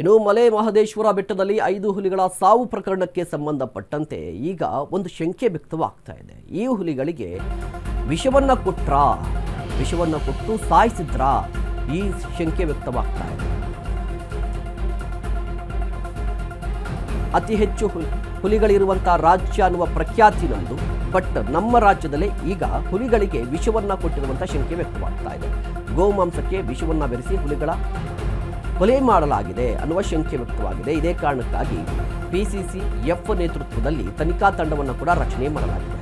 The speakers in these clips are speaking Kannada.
ಇನ್ನು ಮಲೆ ಮಹದೇಶ್ವರ ಬೆಟ್ಟದಲ್ಲಿ ಐದು ಹುಲಿಗಳ ಸಾವು ಪ್ರಕರಣಕ್ಕೆ ಸಂಬಂಧಪಟ್ಟಂತೆ ಈಗ ಒಂದು ಶಂಕೆ ವ್ಯಕ್ತವಾಗ್ತಾ ಇದೆ. ಈ ಹುಲಿಗಳಿಗೆ ವಿಷವನ್ನ ಕೊಟ್ರಾ? ವಿಷವನ್ನ ಕೊಟ್ಟು ಸಾಯಿಸಿದ್ರಾ? ಈ ಶಂಕೆ ವ್ಯಕ್ತವಾಗ್ತಾ ಇದೆ. ಅತಿ ಹೆಚ್ಚು ಹುಲಿ, ಹುಲಿಗಳಿರುವಂತಹ ರಾಜ್ಯ ಅನ್ನುವ ಪ್ರಖ್ಯಾತಿ ನಮ್ಮದು ಬಟ್ ನಮ್ಮ ರಾಜ್ಯದಲ್ಲೇ ಈಗ ಹುಲಿಗಳಿಗೆ ವಿಷವನ್ನ ಕೊಟ್ಟಿರುವಂತಹ ಶಂಕೆ ವ್ಯಕ್ತವಾಗ್ತಾ ಇದೆ. ಗೋಮಾಂಸಕ್ಕೆ ವಿಷವನ್ನ ಬೆರೆಸಿ ಹುಲಿಗಳ ಕೊಲೆ ಮಾಡಲಾಗಿದೆ ಅನ್ನುವ ಶಂಕೆ ವ್ಯಕ್ತವಾಗಿದೆ. ಇದೇ ಕಾರಣಕ್ಕಾಗಿ ಪಿಸಿಸಿ ಎಫ್ ನೇತೃತ್ವದಲ್ಲಿ ತನಿಖಾ ತಂಡವನ್ನು ಕೂಡ ರಚನೆ ಮಾಡಲಾಗಿದೆ.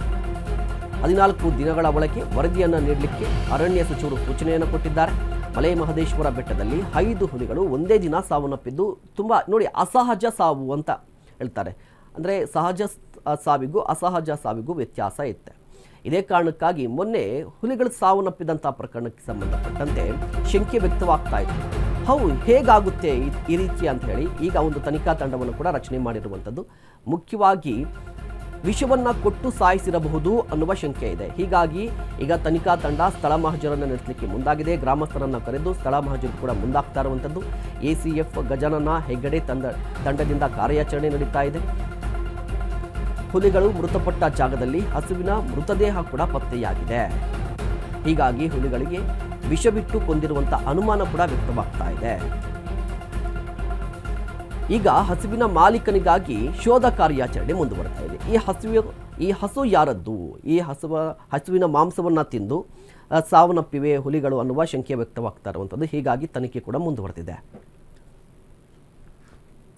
ಹದಿನಾಲ್ಕು ದಿನಗಳ ಒಳಗೆ ವರದಿಯನ್ನು ನೀಡಲಿಕ್ಕೆ ಅರಣ್ಯ ಸಚಿವರು ಸೂಚನೆಯನ್ನು ಕೊಟ್ಟಿದ್ದಾರೆ. ಮಲೆ ಮಹದೇಶ್ವರ ಬೆಟ್ಟದಲ್ಲಿ ಐದು ಹುಲಿಗಳು ಒಂದೇ ದಿನ ಸಾವನ್ನಪ್ಪಿದ್ದು ತುಂಬ ನೋಡಿ ಅಸಹಜ ಸಾವು ಅಂತ ಹೇಳ್ತಾರೆ. ಅಂದರೆ ಸಹಜ ಸಾವಿಗೂ ಅಸಹಜ ಸಾವಿಗೂ ವ್ಯತ್ಯಾಸ ಇತ್ತೆ. ಇದೇ ಕಾರಣಕ್ಕಾಗಿ ಮೊನ್ನೆ ಹುಲಿಗಳು ಸಾವನ್ನಪ್ಪಿದಂಥ ಪ್ರಕರಣಕ್ಕೆ ಸಂಬಂಧಪಟ್ಟಂತೆ ಶಂಕೆ ವ್ಯಕ್ತವಾಗ್ತಾ ಇತ್ತು. ಹೌ ಹೇಗಾಗುತ್ತೆ ಈ- ಈ ರೀತಿ ಅಂತ ಹೇಳಿ ಈಗ ಒಂದು ತನಿಖಾ ತಂಡವನ್ನು ಕೂಡ ರಚನೆ ಮಾಡಿರುವಂಥದ್ದು. ಮುಖ್ಯವಾಗಿ ವಿಷವನ್ನು ಕೊಟ್ಟು ಸಾಯಿಸಿರಬಹುದು ಅನ್ನುವ ಶಂಕೆ ಇದೆ. ಹೀಗಾಗಿ ಈಗ ತನಿಖಾ ತಂಡ ಸ್ಥಳ ಮಹಜರನ್ನು ನಡೆಸಲಿಕ್ಕೆ ಮುಂದಾಗಿದೆ. ಗ್ರಾಮಸ್ಥರನ್ನು ಕರೆದು ಸ್ಥಳ ಮಹಜರು ಕೂಡ ಮುಂದಾಗ್ತಾ ಇರುವಂಥದ್ದು. A C F Gajanana Heggade ತಂಡ, ತಂಡದಿಂದ ಕಾರ್ಯಾಚರಣೆ ನಡೀತಾ ಇದೆ. ಹುಲಿಗಳು ಮೃತಪಟ್ಟ ಜಾಗದಲ್ಲಿ ಹಸುವಿನ ಮೃತದೇಹ ಕೂಡ ಪತ್ತೆಯಾಗಿದೆ. ಹೀಗಾಗಿ ಹುಲಿಗಳಿಗೆ ವಿಷಬಿಟ್ಟು ಕೊಂದಿರುವಂಥ ಅನುಮಾನ ಕೂಡ ವ್ಯಕ್ತವಾಗ್ತಾ ಇದೆ. ಈಗ ಹಸುವಿನ ಮಾಲೀಕನಿಗಾಗಿ ಶೋಧ ಕಾರ್ಯಾಚರಣೆ ಮುಂದುವರೆತಾ ಇದೆ. ಈ ಹಸುವ, ಈ ಹಸು ಯಾರದ್ದು? ಈ ಹಸುವ, ಹಸುವಿನ ಮಾಂಸವನ್ನು ತಿಂದು ಸಾವನ್ನಪ್ಪಿವೆ ಹುಲಿಗಳು ಅನ್ನುವ ಶಂಕೆ ವ್ಯಕ್ತವಾಗ್ತಾ ಇರುವಂಥದ್ದು ಹೀಗಾಗಿ ತನಿಖೆ ಕೂಡ ಮುಂದುವರೆದಿದೆ.